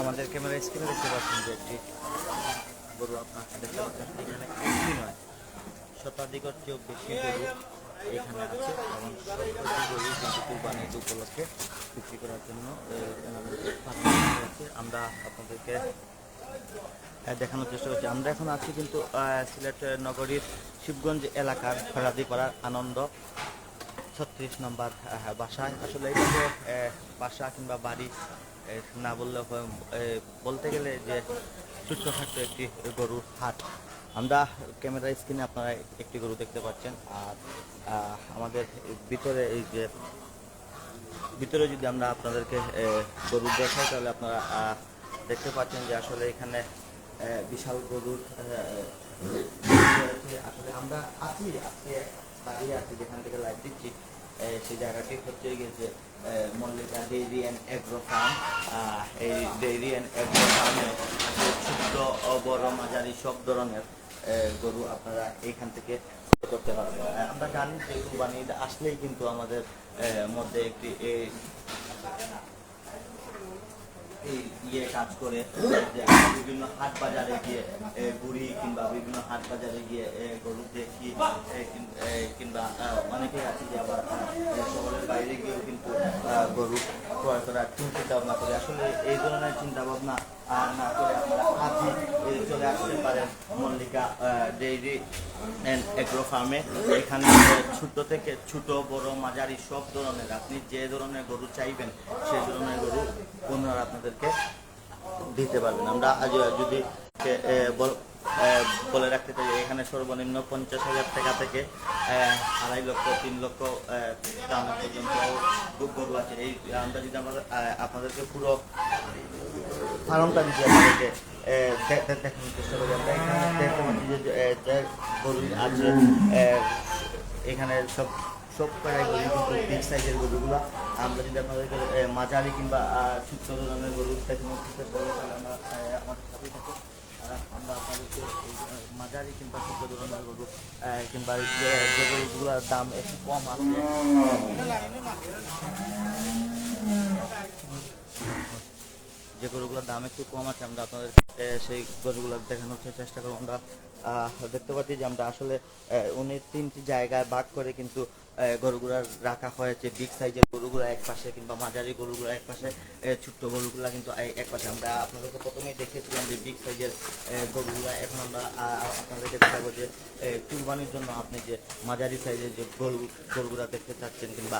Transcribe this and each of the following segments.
আমাদের ক্যামেরা স্ক্রিনে দেখতে পাচ্ছেন যে একটি গরু আপনার দেখতে পাচ্ছেন। এখানে একটি নয় শতাধিকের চেয়েও বেশি গরু এখানে আছে। এবং গরু কিন্তু কুরবানি উপলক্ষে বিক্রি করার জন্য। আমরা আপনাদেরকে দেখানোর চেষ্টা করছি। আমরা এখন আছি কিন্তু সিলেট নগরীর শিবগঞ্জ এলাকার ফরাদিপাড়ার আনন্দ ছত্রিশ নম্বর বাসায়। আসলে এটাকে বাসা কিংবা বাড়ি না বললে বলতে গেলে যে ছোট্ট থাকতো একটি গরুর হাট। আমরা ক্যামেরা স্ক্রিনে আপনারা একটি গরু দেখতে পাচ্ছেন। আর আমাদের ভিতরে এই যে, ভিতরে যদি আমরা আপনাদেরকে গরু দেখাই, তাহলে আপনারা দেখতে পাচ্ছেন যে আসলে এখানে বিশাল গরুর আসলে আমরা আছি, আজকে দাঁড়িয়ে যেখান থেকে দিচ্ছি সেই জায়গাটি হচ্ছে গেছে Mallika dairy and agro farm. এই ডেইরি অ্যান্ড অ্যাগ্রো ফার্মে ছোট্ট বড় মাঝারি সব ধরনের গরু আপনারা এইখান থেকে করতে পারবেন। আমরা জানি যে কুরবানি আসলেই কিন্তু আমাদের মধ্যে একটি ইয়ে কাজ করে বিভিন্ন হাট বাজারে গিয়ে বুড়ি কিংবা বিভিন্ন হাট বাজারে গিয়ে গরু দেখি কিংবা অনেকেই আছে যে আবার শহরের বাইরে গিয়েও কিন্তু গরু ক্রয় করার চিন্তা ভাবনা করে। আসলে এই ধরনের চিন্তা ভাবনা আহ, না করে আপনারা আজই চলে আসতে পারেন মল্লিকা ডেইরি অ্যান্ড এগ্রো ফার্মে। এখানে ছোট থেকে ছোট বড় মাঝারি সব ধরনের আপনি যে ধরনের গরু চাইবেন সেই ধরনের গরু ওনারা আপনাদেরকে দিতে পারবেন। আমরা আজ যদি বল- রাখতে চাই এখানে সর্বনিম্ন পঞ্চাশ হাজার টাকা থেকে আড়াই লক্ষ, তিন লক্ষ দাম পর্যন্ত গরু আছে। এই আমরা যদি আমরা আপনাদেরকে পুরো ফার্মটা যদি আপনাদেরকে এখানে সব সব কটাই গরু কিন্তু বিগ সাইজের গরুগুলো। আমরা যদি আপনাদেরকে মাঝারি কিংবা ছোট্ট ধরনের গরু দেখানোর চেষ্টা তাহলে আমরা আমাদের আমরা মাঝারি কিংবা গরু কিংবা যে গরুগুলোর দাম একটু কম আছে যে গরুগুলোর দাম একটু কম আছে আমরা আপনাদের সেই গরুগুলো দেখানোর চেষ্টা করব। আমরা দেখতে পাচ্ছি যে আমরা আসলে উনি তিনটি জায়গায় ভাগ করে কিন্তু গরুগুলা রাখা হয়েছে বিগ সাইজের গরুগুলো এক পাশে কিংবা মাঝারি গরুগুলো এক পাশে ছোট্ট গরুগুলা কিন্তু এক পাশে। আমরা আপনাদেরকে প্রথমেই দেখেছিলাম যে বিগ সাইজের গরুগুলা। এখন আমরা আপনাদেরকে দেখাবো যে কুরবানির জন্য আপনি যে মাঝারি সাইজের যে গরু, গরুগুলা দেখতে চাচ্ছেন কিংবা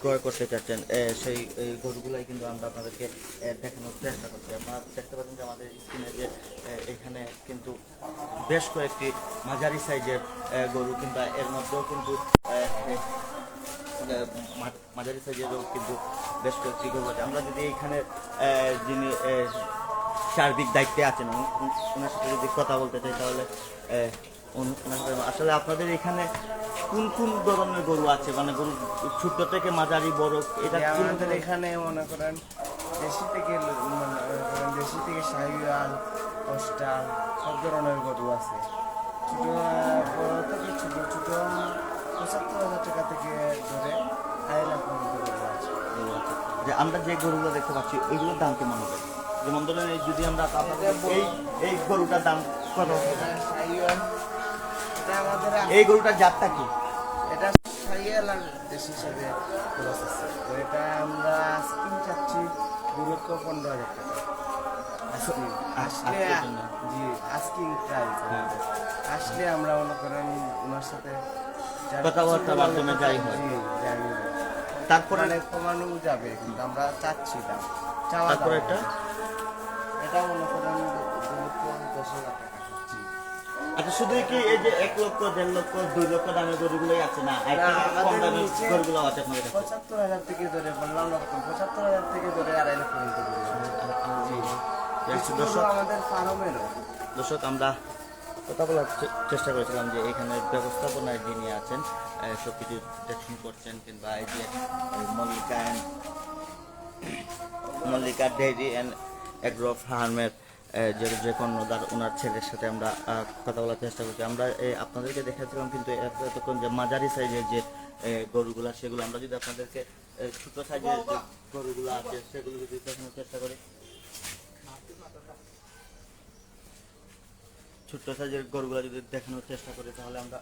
ক্রয় করতে চাচ্ছেন সেই গরুগুলাই কিন্তু আমরা আপনাদেরকে দেখানোর চেষ্টা করছি। আপনারা দেখতে পাচ্ছেন যে আমাদের স্ক্রিনে যে এখানে কিন্তু বেশ কয়েকটি মাঝারি সাইজের গরু কিংবা এর মধ্যেও কিন্তু মাঝারি সাইজেরও কিন্তু বেশ কয়েকটি আছে। আমরা যদি এখানে যিনি সার্বিক দায়িত্বে আছেন ওনার সাথে যদি কথা বলতে চাই তাহলে আসলে আপনাদের এখানে কোন কোন ধরনের গরু আছে? মানে গরু ছোট থেকে মাঝারি বড় এটা আমাদের এখানে মনে করেন দেশি থেকে দেশি থেকে শাহিওয়াল কোস্টাল সব ধরনের গরু আছে। ছোট বড় থেকে ছোট ছোট পঁচাত্তর হাজার টাকা থেকে ধরে আড়াই লাখ আছে যে আমরা যে গরুগুলো দেখতে পাচ্ছি ওইগুলোর দাম কেমন হবে? যেমন ধরেন এই যদি আমরা এই এই গরুটার দাম কত এই গরুটার জাতটা কি? এটা দেশি হিসাবে তো এটা আমরা স্কিম চাচ্ছি পনেরো হাজার টাকা। আসলে জি প্রাইস আসলে আমরা মনে করেন ওনার সাথে কথাবার্তার মাধ্যমে যাই হয়। তারপরে মানে কমানো যাবে কিন্তু আমরা চাচ্ছি না। তারপরে দাম এটা? এটা মনে করেন দশ হাজার টাকা আচ্ছা শুধু কি এই যে এক লক্ষ দেড় লক্ষ দুই লক্ষ দামের গরুগুলোই আছে? না কম দামের গরুগুলো আছে আপনাদের পঁচাত্তর হাজার থেকে ধরে বললাম লক্ষ পঁচাত্তর হাজার থেকে ধরে আড়াই লক্ষ পর্যন্ত দেখছি কিছু দর্শক আমাদের ফার্মেরও দর্শক আমরা কথা বলার চেষ্টা করেছিলাম যে এখানে ব্যবস্থাপনায় যিনি আছেন সব কিছু দেখুন করছেন কিংবা এই যে Mallika and Mallika dairy and agro ফার্মের যে যে কর্ণধার ওনার ছেলের সাথে আমরা কথা বলার চেষ্টা করছি। আমরা আপনাদেরকে দেখাচ্ছিলাম কিন্তু এতক্ষণ যে মাঝারি সাইজের যে গরুগুলা, সেগুলো আমরা যদি আপনাদেরকে ছোট সাইজের যে গরুগুলো আছে, সেগুলো যদি দেখানোর চেষ্টা করি। ছোট্ট সাইজের গরুগুলো যদি দেখানোর চেষ্টা করি, তাহলে আমরা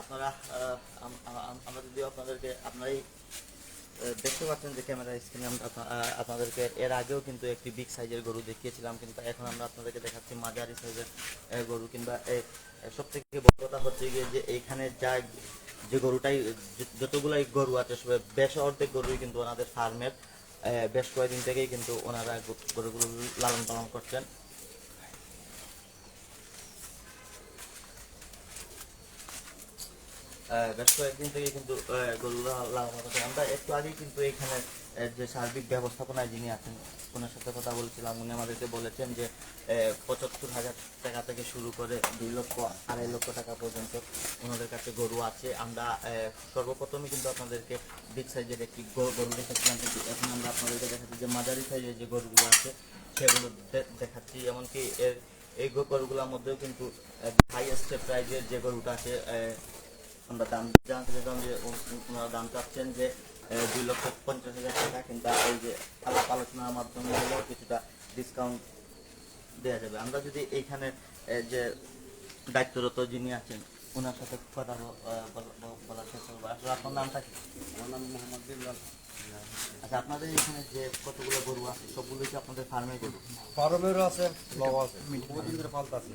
আপনারা আমরা যদি আপনাদেরকে, আপনারাই দেখতে পাচ্ছেন যে ক্যামেরা স্ক্রিনে আমরা আপনাদেরকে এর আগেও কিন্তু একটি বিগ সাইজের গরু দেখিয়েছিলাম, কিন্তু এখন আমরা আপনাদেরকে দেখাচ্ছি মাঝারি সাইজের গরু কিংবা সব থেকে বড় কথা হচ্ছে গিয়ে যে এইখানে যা, যে গরুটাই, যতগুলাই গরু আছে বেশ অর্ধেক গরুই কিন্তু ওনাদের ফার্মের বেশ কয়েকদিন থেকেই কিন্তু ওনারা গরু- গরুগুলো লালন পালন করছেন। বেশ কয়েকদিন থেকে কিন্তু গরুগুলো লালন পালন করছে আমরা একটু আগেই কিন্তু এখানে আহ, যে সার্বিক ব্যবস্থাপনায় যিনি আছেন ওনার সাথে কথা বলছিলাম। উনি আমাদেরকে বলেছেন যে পঁচাত্তর হাজার টাকা থেকে শুরু করে দুই লক্ষ আড়াই লক্ষ টাকা পর্যন্ত ওনাদের কাছে গরু আছে। আমরা সর্বপ্রথমে কিন্তু আপনাদেরকে বিগ সাইজের একটি গরু দেখেছিলাম। কিন্তু এখন আমরা আপনাদেরকে দেখাচ্ছি যে মাঝারি সাইজের যে গরুগুলো আছে সেগুলো দেখাচ্ছি। এমনকি এর এই গরুগুলোর মধ্যেও কিন্তু হাইয়েস্ট প্রাইজের যে গরুটা আছে আমরা দাম জানতে চাইলাম যে ওনারা দাম চাচ্ছেন যে দুই লক্ষ পঞ্চাশ হাজার টাকা কিন্তু এই যে আলাপ আলোচনার মাধ্যমে হলেও কিছুটা ডিসকাউন্ট দেওয়া যাবে। আমরা যদি এইখানে যে দায়িত্বরত যিনি আছেন ওনার সাথে কথা বলার চেষ্টা করব। আসলে আপনার নামটা কি আমার নাম মোহাম্মদ বিল্লাল। আচ্ছা আপনাদের এখানে যে কতগুলো গরু আছে সবগুলোই কি আপনাদের ফার্মে গরু? ফার্মেরও আছে লব আছে। বহুদিন ধরে পাল্টাছি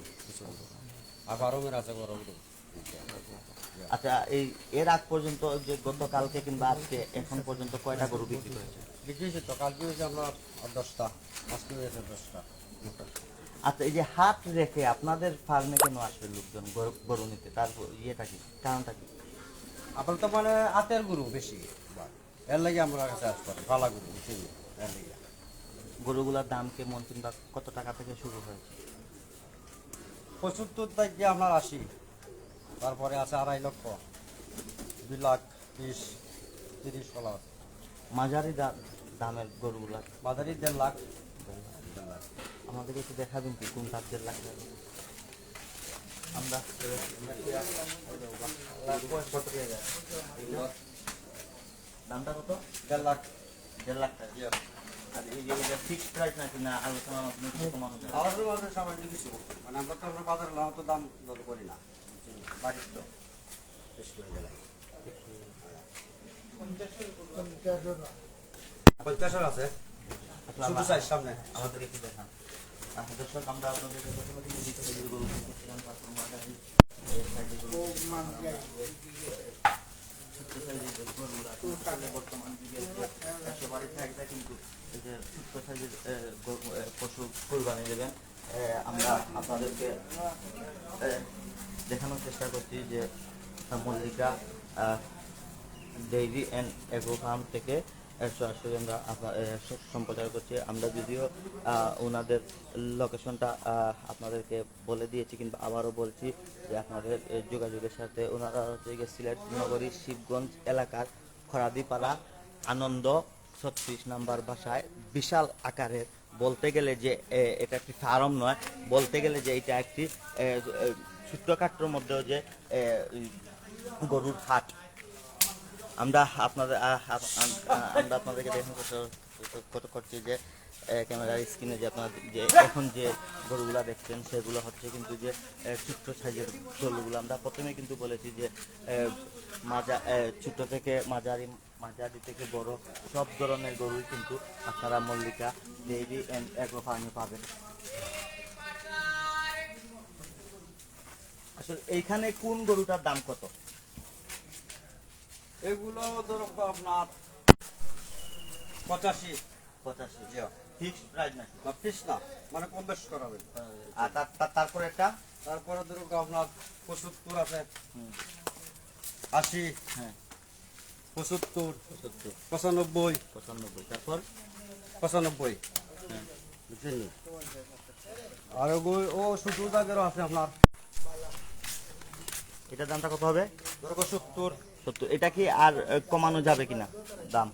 আর ফার্মের আছে গরম আচ্ছা এই এর আগ পর্যন্ত যে গতকালকে কিংবা আজকে এখন পর্যন্ত কয়টা গরু বিক্রি করেছে বিক্রি হয়েছে তো কালকে হয়েছে আপনার দশটা আজকে হয়েছে দশটা আচ্ছা এই যে হাত রেখে আপনাদের ফার্মে কেন আসবে লোকজন গরু- নিতে? তার ইয়েটা কি? কারণটা কি? আপনার তো মানে আতের গরু বেশি এর লাগে আমরা কাছে আসতে পালা গরু এর লাগে। গরুগুলোর দাম কেমন কিংবা কত টাকা থেকে শুরু হয়েছে? পঁচাত্তর থেকে আপনার আশি তারপরে আছে আড়াই লক্ষ দুই লাখ বিশ তিরিশ কলা মাঝারি দামের গরুগুলা। মাঝারি দেড় লাখ। আমাদেরকে একটু দেখাবেন কি কোন তার দেড় লাখ? আমরা? দামটা কত? দেড় লাখ। দেড় লাখ টাকা। আর এটা ফিক্সড প্রাইস নাকি না কমানো যায় আমাদের সামান্য কিছু। মানে আমরা তো আমরা বাজারে লাভ তো দাম করি না। পঞ্চাশের আছে শুধু সাইজ সামনে। একটু দেখান। আচ্ছা দর্শক আমরা আপনাদেরকে প্রথমে কিন্তু দিতে পারি গরু বর্তমান একশো কিন্তু ছোট্ট সাইজের পশু কোরবানি দেবেন। আমরা আপনাদেরকে দেখানোর চেষ্টা করছি যে Mallika dairy and agro farm থেকে সরাসরি আমরা সম্প্রচার করছি। আমরা যদিও ওনাদের লোকেশনটা আপনাদেরকে বলে দিয়েছি কিন্তু আবারও বলছি যে, আপনাদের যোগাযোগের সাথে ওনারা হচ্ছে গিয়ে সিলেট নগরী শিবগঞ্জ এলাকার খরাদিপাড়া, আনন্দ, ছত্রিশ নাম্বার বাসায় বিশাল আকারের, বলতে গেলে যে এটা একটি ফার্ম নয়, বলতে গেলে যে, এটা একটি ছোট্টখাট্টোর মধ্যেও যে গরুর হাট। আমরা আপনাদের আমরা আপনাদেরকে চেষ্টা- চেষ্টা করছি যে ক্যামেরার স্ক্রিনে যে আপনার যে, এখন যে গরুগুলা দেখছেন, সেগুলো হচ্ছে কিন্তু যে ছোট্ট সাইজের গরুগুলো। আমরা প্রথমে কিন্তু বলেছি যে মাজা ছোট থেকে মাঝারি মাঝারি থেকে বড় সব ধরনের গরুই কিন্তু আপনারা মল্লিকা ডেইরি অ্যান্ড অ্যাগ্রো ফার্মে পাবেন। আসলে এইখানে কোন গরুটার দাম কত? এগুলো ধরো আপনার পঁচাশি। পঁচাশি ফিক্সড প্রাইস নাকি? না পিস না মানে কম বেশ করাবে আর তার- তার- তারপরে একটা? তারপরে ধরো আপনার পঁচাত্তর আছে। আশি। হ্যাঁ। পঁচাত্তর। সত্তর পঁচানব্বই। পঁচানব্বই তারপর? পঁচানব্বই। হ্যাঁ। বুঝছেন নি? আর ও শুধু দাগেরও আছে আপনার। এটার দামটা কত হবে? সত্তর। সত্তর। এটা কি আর কমানো যাবে কিনা দাম?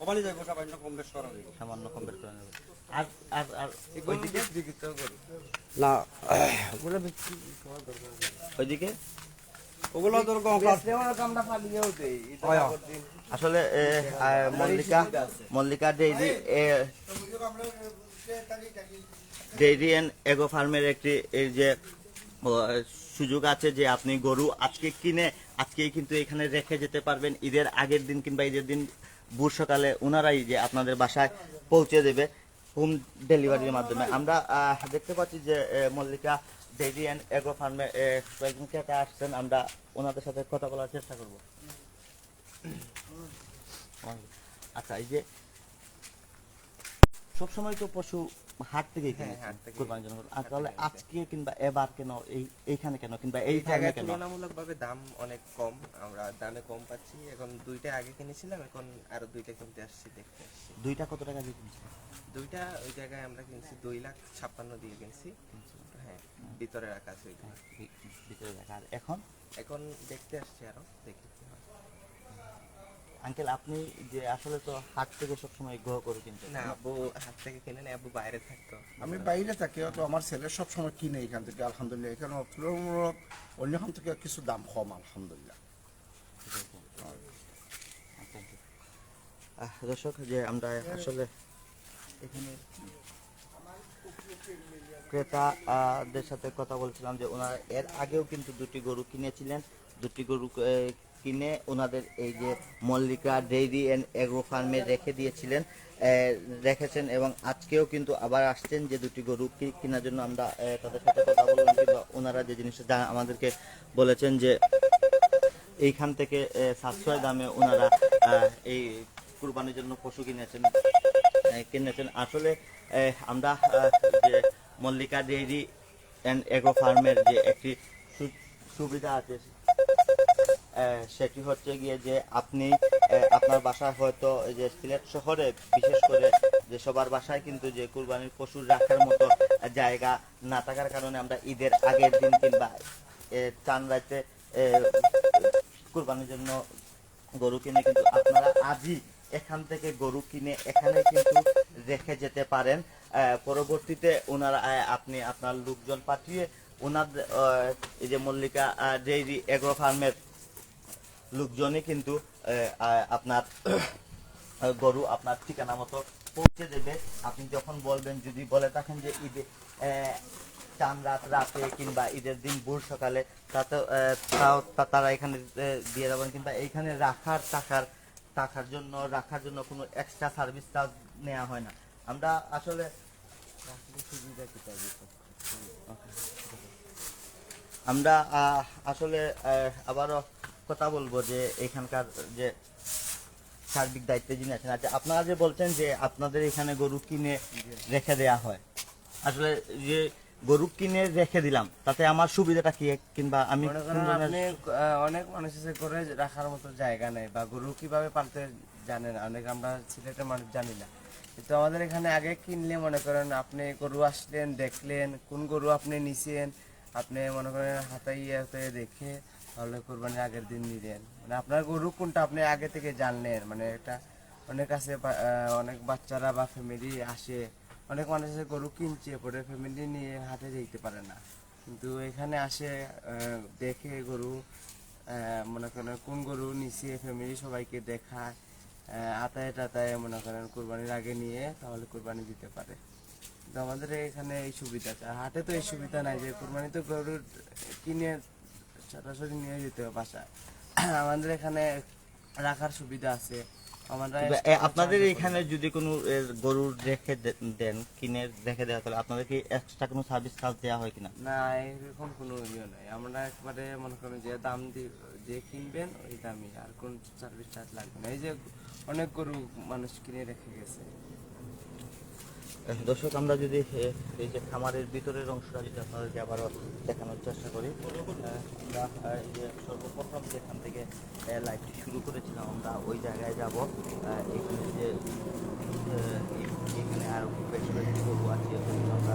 কমানি যাবে সামান্য কম বেশ করাবে সামান্য কম বের করে নেবে আর ওইদিকে না। ওগুলো। ওইদিকে? ওগুলো তোর আমরা। আসলে Mallika Mallika dairy dairy and agro ফার্মের একটি এই যে সুযোগ আছে যে আপনি গরু আজকে কিনে, আজকেই কিন্তু এখানে রেখে যেতে পারবেন। ঈদের আগের দিন কিংবা ঈদের দিন ভোর সকালে ওনারাই যে আপনাদের বাসায় পৌঁছে দেবে হোম ডেলিভারির মাধ্যমে। আমরা দেখতে পাচ্ছি যে মল্লিকা ডেইরি অ্যান্ড এগো ফার্মে কয়েকজন ক্রেতা আসছেন। আমরা ওনাদের সাথে কথা বলার চেষ্টা করব। আচ্ছা এই যে সবসময় তো পশু হাট থেকে হ্যাঁ। কোরবানির জন্য। আর তাহলে আজকে কিংবা এবার কেন এই এইখানে কেন কিংবা এই জায়গায় কেন? তুলনামূলকভাবে দাম অনেক কম আমরা দামে কম পাচ্ছি। এখন দুইটা আগে কিনেছিলাম এখন আরও দুইটা কিনতে আসছি দেখতে আসছি। দুইটা কত টাকা দিয়ে কিনছে দুইটা ওই জায়গায় আমরা কিনছি দুই লাখ ছাপ্পান্ন দিয়ে কিনছি। হ্যাঁ ভিতরে রাখা আছে ভিতরে রাখা আর এখন? এখন দেখতে আসছি আরও দেখি হয়। আঙ্কেল আপনি যে আসলে তো হাট থেকে সবসময় গ্রহ করে কিনতেন। না আব্বু হাত থেকে কিনে নেই আব্বু বাইরে থাকতো। আমি বাইরে থাকি তো আমার ছেলে সব সময় কিনে এখান থেকে আলহামদুলিল্লাহ। এখানে তুলনামূলক অন্যখান থেকে কিছু দাম কম আলহামদুলিল্লাহ। দর্শক যে আমরা আসলে এখানে ক্রেতাদের সাথে কথা বলছিলাম যে ওনারা এর আগেও কিন্তু দুটি গরু কিনেছিলেন। দুটি গরু কিনে ওনাদের এই যে মল্লিকা, ডেইরি অ্যান্ড এগ্রো ফার্মে রেখে দিয়েছিলেন রেখেছেন এবং আজকেও কিন্তু আবার আসছেন যে দুটি গরু কেনার জন্য আমরা তাদের সাথে কথা বললাম কিংবা ওনারা যে জিনিসটা আমাদেরকে বলেছেন যে এইখান থেকে সাশ্রয় দামে ওনারা এই কুরবানির জন্য পশু কিনেছেন কিনেছেন। আসলে আমরা যে মল্লিকা, ডেইরি অ্যান্ড এগ্রো ফার্মের যে একটি সুবিধা আছে সেটি হচ্ছে গিয়ে যে আপনি আপনার বাসায় হয়তো যে সিলেট শহরে বিশেষ করে যে সবার বাসায় কিন্তু যে কুরবানির পশু রাখার মতো জায়গা না থাকার কারণে আমরা ঈদের আগের দিন কিংবা চান রাতে কুরবানির জন্য গরু কিনে কিন্তু আপনারা আজই এখান থেকে গরু কিনে এখানে কিন্তু রেখে যেতে পারেন। পরবর্তীতে ওনারা আপনি আপনার লোকজন পাঠিয়ে ওনাদের আহ, এই যে মল্লিকা ডেইরি এগ্রো ফার্মের লোকজনই কিন্তু আপনার, গরু আপনার ঠিকানা মতো পৌঁছে দেবে। আপনি যখন বলবেন, যদি বলে থাকেন যে ঈদে চান রাত রাতে কিংবা ঈদের দিন ভোর সকালে তাতে তারা এখানে দিয়ে দেবেন কিংবা এইখানে রাখার টাকার টাকার জন্য, রাখার জন্য কোনো এক্সট্রা সার্ভিস চার্জ নেওয়া হয় না। আমরা আসলে সুবিধা আমরা আসলে আবারও কথা বলব যে এখানকার যে সার্বিক দায়িত্বে যিনি আছেন আচ্ছা আপনারা যে বলছেন যে আপনাদের এখানে গরু কিনে রেখে দেয়া হয় আসলে যে গরু কিনে রেখে দিলাম তাতে আমার সুবিধাটা কি? কিংবা আমি অনেক মানুষ করে রাখার মতো জায়গা নেই বা গরু কীভাবে পালতে জানেন অনেক আমরা সিলেটের মানুষ জানি না। কিন্তু আমাদের এখানে আগে কিনলে মনে করেন আপনি গরু আসলেন দেখলেন কোন গরু আপনি নিছেন আপনি মনে করেন হাতাই দেখে তাহলে কোরবানির আগের দিন নিলেন। মানে আপনার গরু কোনটা আপনি আগে থেকে জানলেন? মানে এটা অনেক আছে অনেক বাচ্চারা বা ফ্যামিলি আসে, অনেক মানুষ আছে গরু কিনছে, পরে ফ্যামিলি নিয়ে হাটে যেতে পারে না। কিন্তু এখানে আসে দেখে গরু মনে করেন কোন গরু নিচে ফ্যামিলি সবাইকে দেখায় আতায় টাতায় মনে করেন কোরবানির আগে নিয়ে তাহলে কোরবানি দিতে পারে। কিন্তু আমাদের এখানে এই সুবিধা আছে হাটে তো এই সুবিধা নাই যে কোরবানি তো গরু কিনে সরাসরি নিয়ে যেতে হবে বাসায়। আমাদের এখানে রাখার সুবিধা আছে। আমরা আপনাদের এখানে যদি কোনো এ, গরু রেখে দেন কিনে রেখে দেওয়া তাহলে আপনাদেরকে এক্সট্রা কোনো সার্ভিস চার্জ দেওয়া হয় কিনা? না এরকম কোনো ইয়ে নাই। আমরা একবারে মনে করেন যে দাম দিয়ে যে কিনবেন ওই দামই। আর কোন সার্ভিস চার্জ লাগবে না। এই যে অনেক গরু মানুষ কিনে রেখে গেছে। দর্শক, আমরা যদি এই যে খামারের ভিতরের অংশটা যদি আপনাদেরকে আবারও দেখানোর চেষ্টা করি আমরা এই যে সর্বপ্রথম যেখান থেকে লাইভটি শুরু করেছিলাম, আমরা ওই জায়গায় যাব। এখানে যে এখানে আরও বেশ কয়েকটি গরু আছে আমরা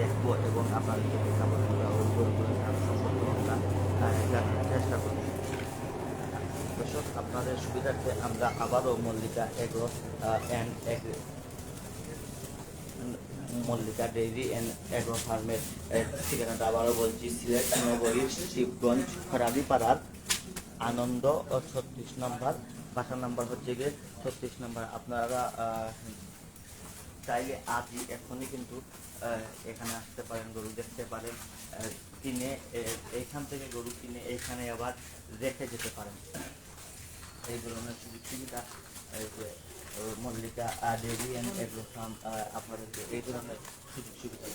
দেখব এবং আপনাদেরকে আমরা ওই গরুগুলো সম্পর্কে আমরা চেষ্টা করব দর্শক, আপনাদের সুবিধার্থে আমরা আবারও Mallika agro and Mallika dairy and agro ফার্মের ঠিকানাটা আবারও বলছি, সিলেট নগরীর শিবগঞ্জ খরাদিপাড়ার আনন্দ ও ছত্রিশ নম্বর বাসার নাম্বার হচ্ছে গিয়ে ছত্রিশ নম্বর। আপনারা চাইলে আজই এখনই কিন্তু এখানে আসতে পারেন, গরু দেখতে পারেন কিনে এইখান থেকে গরু কিনে এইখানে আবার রেখে যেতে পারেন। এই ধরনের সুযোগ সুবিধা মল্লিকা ডেরি এগ্রো ফার্ম আপনাদেরকে এই ধরনের সুযোগ সুবিধা।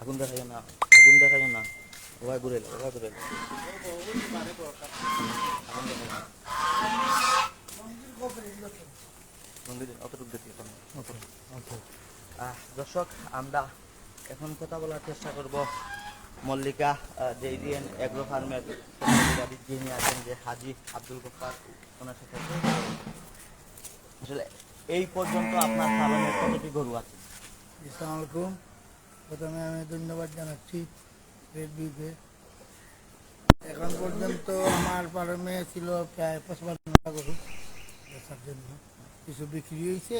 আগুন দেখাইও না, আগুন দেখাইও না ওভাবে ঘুরে এলো ওভাবে ঘুরে এলো। আগুন মন্দিরে অতটুকু দেখি দর্শক আমরা এখন কথা বলার চেষ্টা করব মল্লিকা জেইডিএন এগ্রো ফার্মের যিনি আছেন যে হাজি আব্দুল গফার ওনার সাথে আসলে এই পর্যন্ত আপনার কতটি গরু আছে? আসসালামু আলাইকুম। প্রথমে আমি ধন্যবাদ জানাচ্ছি রেড এখন পর্যন্ত আমার ফার্মে ছিল প্রায় পঁচপান্নটা গরু বেচার জন্য। কিছু বিক্রি হয়েছে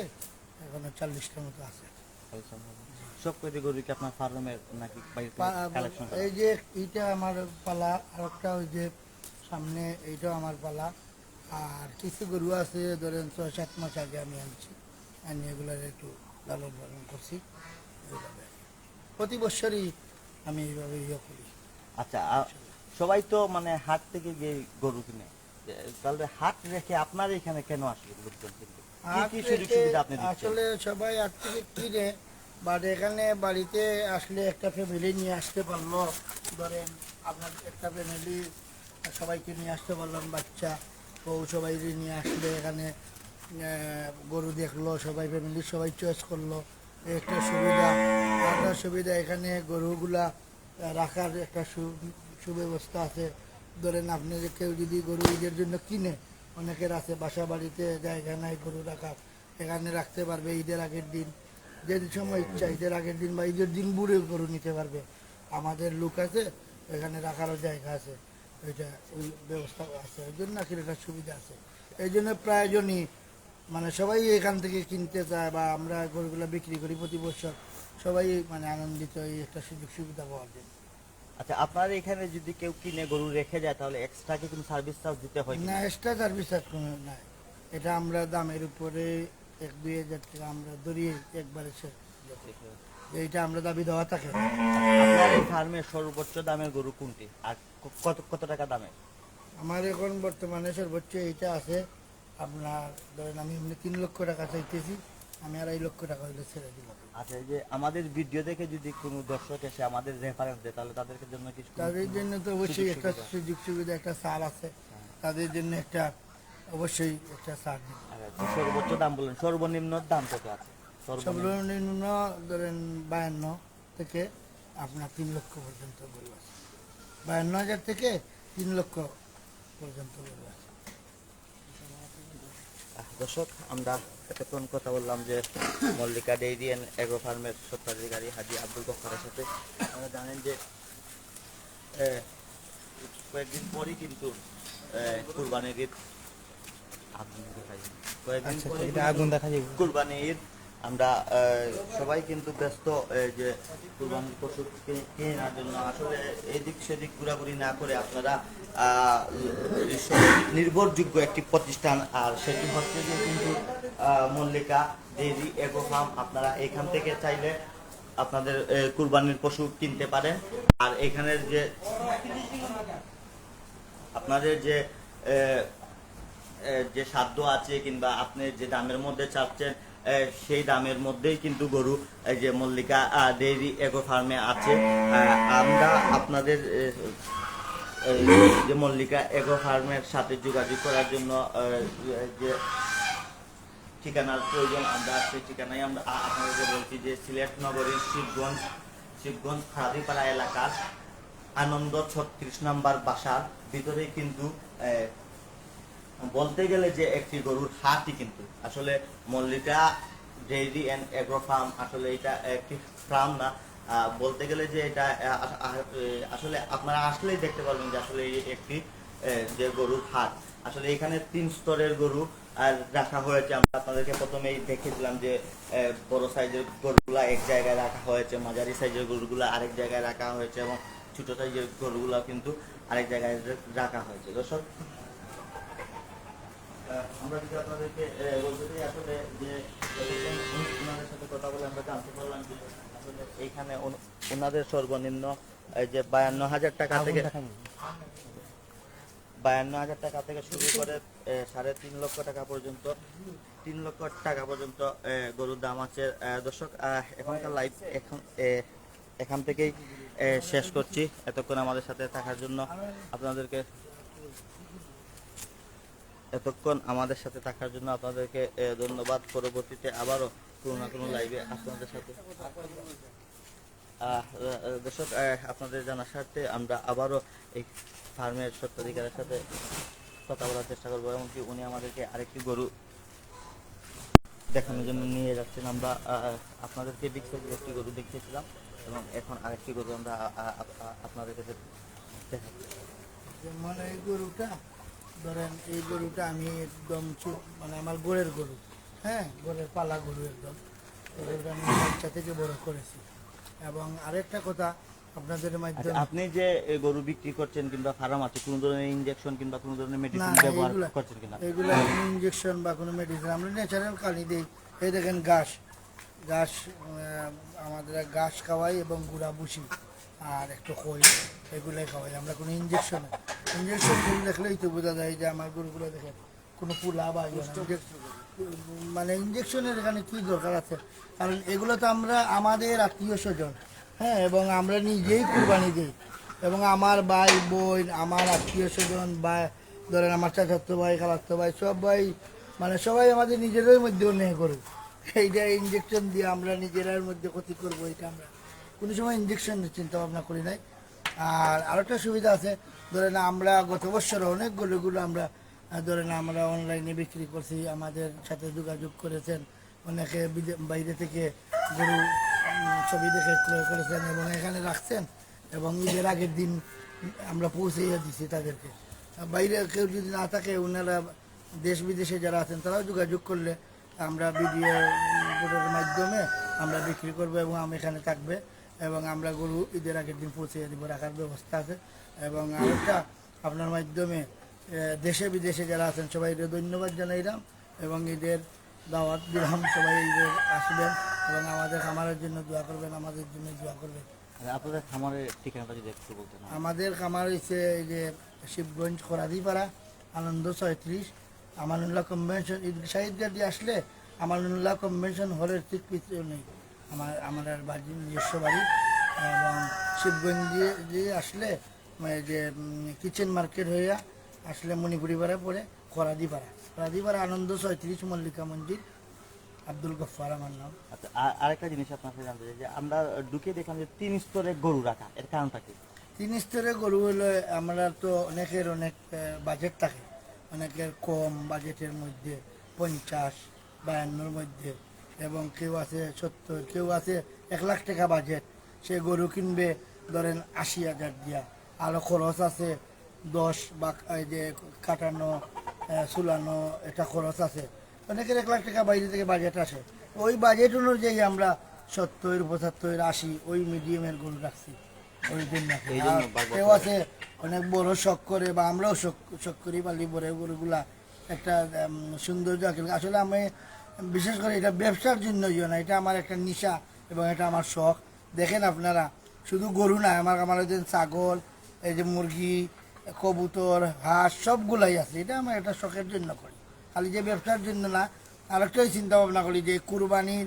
এখনও চল্লিশটার মতো আছে। সব কয়টি গরু কি আপনার ফার্মের নাকি এই যে এইটা আমার পালা আর একটা ওই যে সামনে এইটাও আমার পালা। আর কিছু গরু আছে ধরেন ছয় সাত মাস আগে আমি আনছি। আনি এগুলোর একটু লালন পালন করছি। প্রতি বছরই আমি এইভাবে ইয়ে করি। আচ্ছা সবাই তো মানে হাট থেকে গিয়ে গরু কিনে। তাহলে হাট রেখে আপনার এখানে কেন আসবে লোকজন কিনতে? আসলে সবাই হাট থেকে কিনে বাট এখানে বাড়িতে আসলে একটা ফ্যামিলি নিয়ে আসতে পারল। ধরেন আপনার একটা ফ্যামিলি সবাইকে নিয়ে আসতে পারলাম বাচ্চা বউ সবাই নিয়ে আসলে এখানে। গরু দেখল সবাই ফ্যামিলির সবাই চয়েস করল। একটা সুবিধা একটা সুবিধা এখানে গরুগুলা রাখার একটা সুব্যবস্থা আছে। ধরেন আপনি যে কেউ যদি গরু ঈদের জন্য কিনে, অনেকের আছে বাসা বাড়িতে জায়গা নাই গরু রাখার, এখানে রাখতে পারবে ঈদের আগের দিন। যে সময় ইচ্ছা, ঈদের আগের দিন বা ঈদের দিন বুড়ে গরু নিতে পারবে। আমাদের লোক আছে, এখানে রাখারও জায়গা আছে। ওইটা ওই ব্যবস্থা আছে। ওই জন্য নাকি একটা সুবিধা আছে। এই জন্য প্রয়োজনই মানে সবাই এখান থেকে কিনতে চায় বা আমরা গরুগুলো বিক্রি করি প্রতি বছর সবাই মানে আনন্দিত এই একটা সুযোগ সুবিধা পাওয়ার জন্য। আচ্ছা আপনার এখানে যদি কেউ কিনে গরু রেখে যায় তাহলে এক্সট্রা কি কোনো সার্ভিস চার্জ দিতে হয় না এক্সট্রা সার্ভিস চার্জ কোনো নাই। এটা আমরা দামের উপরে এক দুই হাজার টাকা আমরা ধরিয়ে একবারে শেষ। এইটা আমরা দাবি দেওয়া থাকে। আপনার এই ফার্মের সর্বোচ্চ দামের গরু কোনটি? আর কত কত টাকা দামের? আমার এখন বর্তমানে সর্বোচ্চ এইটা আছে আপনার ধরেন আমি এমনি তিন লক্ষ টাকা চাইতেছি আমি আড়াই লক্ষ টাকা হইলে ছেড়ে দিলাম। আচ্ছা এই যে আমাদের ভিডিও দেখে যদি কোনো দর্শক এসে আমাদের রেফারেন্স দেয় তাহলে তাদেরকে জন্য কিছু তাদের জন্য তো অবশ্যই একটা সুযোগ সুবিধা একটা ছাড় আছে। তাদের জন্য একটা অবশ্যই একটা দিবে আচ্ছা, সর্বোচ্চ দাম বলেন সর্বনিম্ন দাম কত আছে? সর্বনিম্ন। ধরেন বায়ান্ন থেকে আপনার তিন লক্ষ পর্যন্ত গরু আছে বায়ান্ন হাজার থেকে তিন লক্ষ পর্যন্ত গরু আছে দর্শক আমরা এতক্ষণ কথা বললাম যে মল্লিকা ডেইরি অ্যান্ড এগ্রো ফার্মের সত্তাধিকারী হাজি আব্দুল গফারের সাথে। আমরা জানেন যে কয়েকদিন পরই কিন্তু কুরবানির ঈদ। আগুন দেখা যায়। কয়েকদিন পরে আগুন দেখা যাবে কুরবানি ঈদ আমরা সবাই কিন্তু ব্যস্ত যে কুরবানির পশু কেনার জন্য। আসলে এদিক সেদিক ঘোরাঘুরি না করে আপনারা নির্ভরযোগ্য একটি প্রতিষ্ঠান, আর সেটি হচ্ছে যে কিন্তু মল্লিকা ডেইরি এগো ফার্ম। আপনারা এখান থেকে চাইলে আপনাদের কুরবানির পশু কিনতে পারেন। আর এখানের যে আপনাদের যে যে সাধ্য আছে কিংবা আপনি যে দামের মধ্যে চাচ্ছেন সেই দামের মধ্যেই কিন্তু গরু যে মল্লিকা ডেইরি, এগো ফার্মে আছে। আমরা আপনাদের যে মল্লিকা, এগো ফার্মের সাথে যোগাযোগ করার জন্য যে ঠিকানার প্রয়োজন, আমরা সেই ঠিকানায় আমরা আপনাদেরকে বলছি যে সিলেট নগরীর শিবগঞ্জ শিবগঞ্জ খাদিপাড়া এলাকার আনন্দ ছত্রিশ নাম্বার বাসার ভিতরে কিন্তু বলতে গেলে যে একটি গরুর হাটই কিন্তু। আসলে Mallika dairy and agro farm আসলে এটা একটি ফার্ম না। বলতে গেলে যে এটা আসলে আপনারা আসলেই দেখতে পারবেন যে আসলে একটি যে গরুর হাট আসলে এখানে তিন স্তরের গরু, আর রাখা হয়েছে। আমরা আপনাদেরকে প্রথমেই দেখেছিলাম যে বড় সাইজের গরুগুলা এক জায়গায় রাখা হয়েছে, মাঝারি সাইজের গরুগুলা আরেক জায়গায় রাখা হয়েছে এবং ছোট সাইজের গরুগুলা কিন্তু আরেক জায়গায় রাখা হয়েছে। দর্শক আমরা যদি আপনাদেরকে বলতে চাই আসলে যে ওনাদের সাথে কথা বলে আমরা জানতে পারলাম যে আসলে এইখানে ওনাদের সর্বনিম্ন এই যে বায়ান্ন হাজার টাকা থেকে বায়ান্ন হাজার টাকা থেকে শুরু করে সাড়ে তিন লক্ষ টাকা পর্যন্ত তিন লক্ষ টাকা পর্যন্ত গরুর দাম আছে। দর্শক এখনকার লাইভ এখন এখান থেকেই শেষ করছি। এতক্ষণ আমাদের সাথে থাকার জন্য আপনাদেরকে এতক্ষণ আমাদের সাথে থাকার জন্য আপনাদেরকে ধন্যবাদ। পরবর্তীতে আবারও কোনো না কোনো লাইভে আপনাদের সাথে দর্শক আপনাদের জানার স্বার্থে আমরা আবারও এই ফার্মের সত্ত্বাধিকারের সাথে কথা বলার চেষ্টা করব। এমনকি উনি আমাদেরকে আরেকটি গরু দেখানোর জন্য নিয়ে যাচ্ছেন। আমরা আপনাদেরকে সাইজের একটি গরু দেখিয়েছিলাম এবং এখন আরেকটি গরু আমরা আপনাদের কাছে দেখাচ্ছি। যেমন এই গরুটা ধরেন এই গরুটা আমি একদম মানে আমার গোড়ের গরু হ্যাঁ গোড়ের পালা গরু একদম। এই গরুটা আমি বাচ্চা থেকে বড় করেছি। এবং আরেকটা কথা আপনাদের আচ্ছা, মাধ্যমে আপনি যে গরু বিক্রি করছেন কিংবা ফার্ম আছে কোনো ধরনের ইনজেকশন কিংবা কোনো ধরনের মেডিসিন ব্যবহার করছেন কিনা? এগুলো ইঞ্জেকশন বা কোনো মেডিসিন আমরা ন্যাচারাল কালি দিই। এই দেখেন ঘাস। ঘাস আমাদের ঘাস খাওয়াই এবং গুঁড়া বুসি আর একটু খই, এগুলোই খাওয়াই আমরা কোনো ইঞ্জেকশন ইঞ্জেকশন দেখলেই তো বোঝা যায় যে আমার গরুগুলো দেখেন কোনো পুলা বা ইয়ে মানে ইঞ্জেকশনের এখানে কী দরকার আছে? কারণ এগুলো তো আমরা, আমাদের আত্মীয় স্বজন হ্যাঁ এবং আমরা নিজেই কুরবানি দিই। এবং আমার ভাই, বোন, আমার আত্মীয় স্বজন বা ধরেন আমার চাচাতো ভাই, খালাতো ভাই, সব ভাই মানে সবাই আমাদের নিজেদের মধ্যে অন্যায় করুক এইটা ইঞ্জেকশন দিয়ে আমরা নিজেরার মধ্যে ক্ষতি করব, এটা আমরা কোনো সময় ইঞ্জেকশন চিন্তা ভাবনা করি নাই। আর আরেকটা সুবিধা আছে ধরেন আমরা গত বছর অনেক গরুগুলো আমরা ধরেন আমরা অনলাইনে বিক্রি করছি, আমাদের সাথে যোগাযোগ করেছেন, অনেকে বাইরে থেকে গরু ছবি দেখে ক্রয় করেছেন এবং এখানে রাখছেন এবং ঈদের আগের দিন আমরা পৌঁছে দিছি তাদেরকে। বাইরে কেউ যদি না থাকে, ওনারা দেশ বিদেশে যারা আছেন, তারাও যোগাযোগ করলে আমরা ভিডিও মাধ্যমে আমরা বিক্রি করব এবং আমি এখানে থাকবে। এবং আমরা গরু ঈদের আগের দিন পৌঁছে দিব রাখার ব্যবস্থা আছে। এবং আরেকটা আপনার মাধ্যমে দেশে বিদেশে যারা আছেন সবাই ধন্যবাদ জানাইলাম এবং ঈদের দাওয়াত দিলাম সবাই ঈদের আসবেন এবং আমাদের খামারের জন্য দোয়া করবেন আমাদের জন্য দোয়া করবেন। আর আপনাদের খামারের ঠিকানাটা যদি একটু বলতেন আমাদের খামার হচ্ছে এই যে শিবগঞ্জ খরাদিপাড়া আনন্দ ছয়ত্রিশ আমানুল্লাহ কনভেনশন ঈদ শাহিদ গাড়ি আসলে আমানুল্লাহ কনভেনশন হলের ঠিক পিছনে। নেই আমার আমাদের বাড়ি নিজস্ব বাড়ি এবং শিবগঞ্জ দিয়ে আসলে যে কিচেন মার্কেট হইয়া আসলে মণিপুরি পাড়া পড়ে খরাদিপাড়া। খরাদিপাড়া আনন্দ ছয়ত্রিশ মল্লিকা মন্দির। আব্দুল গফার আমার নাম। আচ্ছা আর- আরেকটা জিনিস আপনার কাছে জানতে চাই যে আমরা ঢুকে দেখলাম যে তিন স্তরে গরু রাখা এর কারণটা কি? তিন স্তরে গরু হলে আমরা তো অনেকের অনেক বাজেট থাকে। অনেকের কম বাজেটের মধ্যে পঞ্চাশ বায়ান্নর মধ্যে। এবং কেউ আছে সত্তর কেউ আছে এক লাখ টাকা বাজেট সে গরু কিনবে ধরেন আশি হাজার দিয়া। আরও খরচ আছে দশ বা এই যে কাটানো চুলানো এটা খরচ আছে। অনেকের এক লাখ টাকা বাইরে থেকে বাজেট আসে। ওই বাজেট অনুযায়ী আমরা সত্তর পঁচাত্তর আশি ওই মিডিয়ামের গরু রাখছি। ওই দিন জন্য কেউ আছে অনেক বড় শখ করে বা আমরাও শখ শখ করি পালি বড় গরুগুলা। একটা সৌন্দর্য। আসলে আমি বিশেষ করে এটা ব্যবসার জন্য ইয়ে না, এটা আমার একটা নেশা এবং এটা আমার শখ। দেখেন আপনারা, শুধু গরু না, আমার আমার যে ছাগল, এই যে মুরগি, কবুতর, হাঁস, সবগুলাই আছে। এটা আমার একটা শখের জন্য করি। খালি যে ব্যবসার জন্য না আরেকটাই চিন্তা ভাবনা করি যে কুরবানির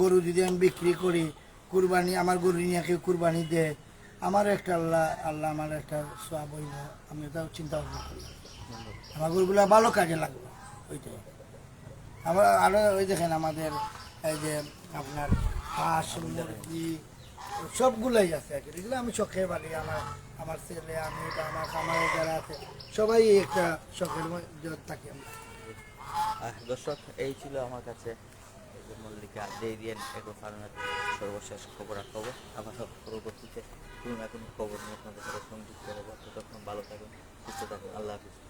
গরু যদি আমি বিক্রি করি, কুরবানি, আমার গরু নিয়ে কেউ কুরবানি দেয়, আমারও একটা আল্লাহ আল্লাহ আমার একটা হইব আমি ওটাও চিন্তা ভাবনা করি। আমার গরুগুলো ভালো কাজে লাগবে, ওইটাই। আবার আরও ওই দেখেন আমাদের এই যে আপনার হাঁস, মুরগি, সবগুলাই আছে আর কি। এগুলো আমি শখের বাড়ি, আমার আমার ছেলে, আমি বা আমার যারা আছে, সবাই একটা শখের মধ্যে থাকি আমরা। দর্শক, এই ছিল আমার কাছে। মল্লিকা ডেরিয়ান এগো ফার্মের সর্বশেষ খবর খবর আবার পরবর্তীতে কোনো না কোনো খবর নিয়ে আপনাদের সাথে সংযুক্ত হব। ততক্ষণ ভালো থাকুন, সুস্থ থাকুন। আল্লাহ হাফিজ।